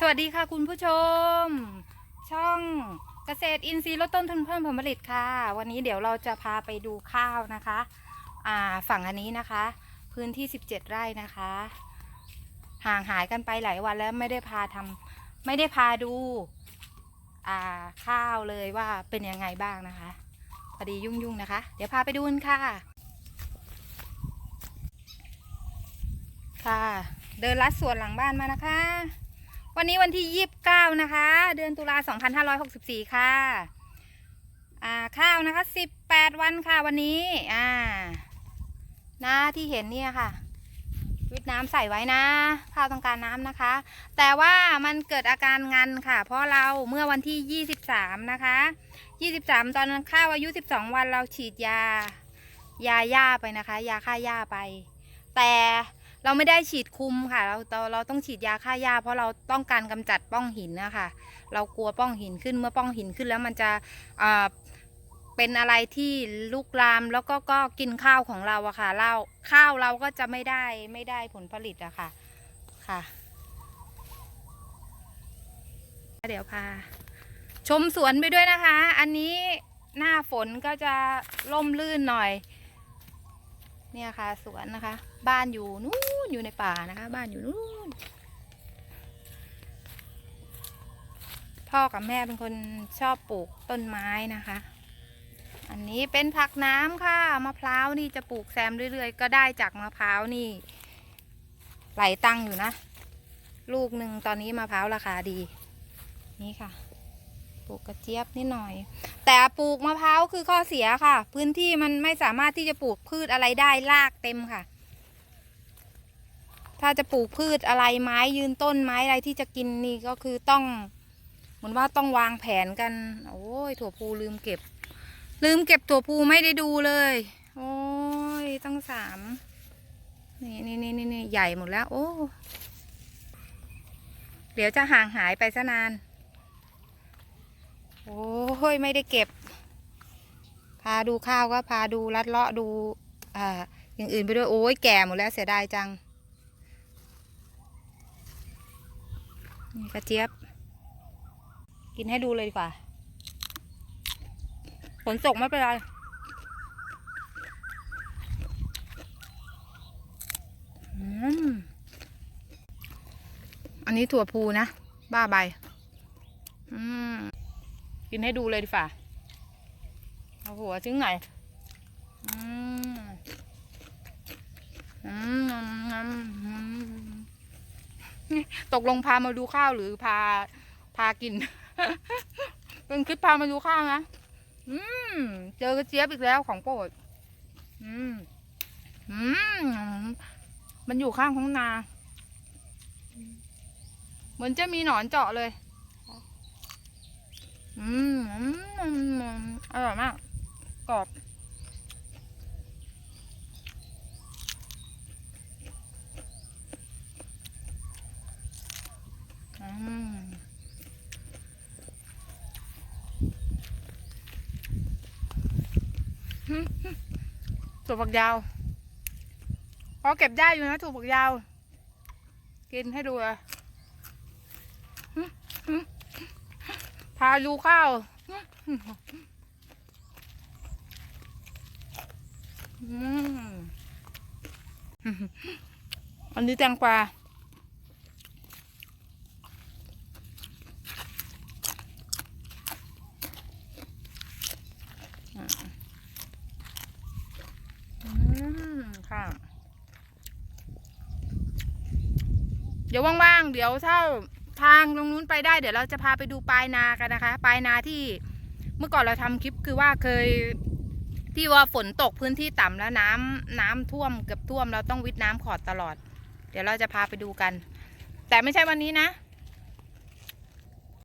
สวัสดีค่ะคุณผู้ชม ช่องเกษตรอินทรีย์ลดต้นทุนเพิ่มผลผลิตค่ะ วันนี้เดี๋ยวเราจะพาไปดูข้าวนะคะอ่าฝั่งอันนี้นะคะ พื้นที่ 17 ไร่นะคะ ห่างหายกันไปหลายวันแล้วไม่ได้พาทำไม่ได้พาดูอ่าข้าวเลยว่าเป็นยังไงบ้างนะคะพอดียุ่งๆนะคะ เดี๋ยวพาไปดูกันค่ะ ค่ะ เดินลัดสวนหลังบ้านมานะคะ วันนี้วันที่ 29 นะคะ เดือนตุลา2564 ค่ะ อ่าข้าวนะคะ 18 วันค่ะวันนี้ อ่านะที่เห็นเนี่ยค่ะ วิทน้ำใส่ไว้นะ ข้าวต้องการน้ำนะคะ แต่ว่ามันเกิดอาการงันค่ะ เพราะเราเมื่อวันที่ 23 นะคะ 23 ตอนนั้นข้าวอายุ 12 วันเราฉีดยา ยาหญ้าไปนะคะ ยาฆ่าหญ้าไป แต่ เราไม่ได้ฉีดคุมค่ะ เราเราต้องฉีดยาฆ่าหญ้าเพราะเราต้องการกำจัดป้องหินนะคะเรากลัวป้องหินขึ้นเมื่อป้องหินขึ้นแล้วมันจะเป็นอะไรที่ลุกลามแล้วก็ก็กินข้าวของเราอะค่ะเราข้าวเราก็จะไม่ได้ไม่ได้ผลผลิตอะค่ะค่ะ เดี๋ยวพาชมสวนไปด้วยนะคะ อันนี้หน้าฝนก็จะล่มลื่นหน่อย เนี่ยค่ะสวนนะคะ บ้านอยู่นู้นอยู่ในป่านะคะ บ้านอยู่นู้นพ่อกับแม่เป็นคนชอบปลูกต้นไม้นะคะ อันนี้เป็นผักน้ำค่ะมะพร้าวนี่จะปลูกแซมเรื่อยๆ ก็ได้จากมะพร้าวนี่ ไหลตั้งอยู่นะ ลูกหนึ่งตอนนี้มะพร้าวราคาดี นี่ค่ะ ปลูกกระเจี๊ยบนิดหน่อย แต่ปลูกมะพร้าวคือข้อเสียค่ะ พื้นที่มันไม่สามารถที่จะปลูกพืชอะไรได้รากเต็มค่ะ ถ้าจะปลูกพืชอะไรไม้ยืนต้นไม้อะไรที่จะกินนี่ก็คือต้องเหมือนว่าต้องวางแผนกัน โอ้ยถั่วพูลืมเก็บ ลืมเก็บถั่วพูไม่ได้ดูเลย โอ้ยตั้งสามนี่นี่นี่นี่นี่ใหญ่หมดแล้ว โอ้ เดี๋ยวจะห่างหายไปซะนาน โอ้ยไม่ได้เก็บ พาดูข้าวก็พาดูลัดเลาะดูอ่าอย่างอื่นไปด้วยโอ้ยแก่หมดแล้วเสียดายจังนี่กระเจี๊ยบ กินให้ดูเลยดีกว่าฝนตกไม่เป็นไรอันนี้ถั่วพูนะ บ้าใบ อืม กินให้ดูเลยดีกว่าเอาหัวถึงไหนอืมอืมตกลงพามาดูข้าวหรือพาพากิน เป็นคลิปพามาดูข้าวนะอืมเจอกระเจี๊ยบอีกแล้วของโปรดอืมอืมมันอยู่ข้างของนา เหมือนจะมีหนอนเจาะเลย อืมอร่อยมาก กรอบ อืมถั่วฝักยาวพอเก็บได้อยู่นะถั่วฝักยาว กินให้ดูเลย พาดูข้าวอันนี้แตงกวาอืมค่ะเดี๋ยวว่างๆ เดี๋ยวถ้า ทางตรงนู้นไปได้เดี๋ยวเราจะพาไปดูปลายนากันนะคะ ปลายนาที่เมื่อก่อนเราทำคลิปคือว่าเคยที่ว่าฝนตกพื้นที่ต่ำแล้วน้ำน้ำท่วมเกือบท่วมเราต้องวิทน้ำขอดตลอด เดี๋ยวเราจะพาไปดูกัน แต่ไม่ใช่วันนี้นะ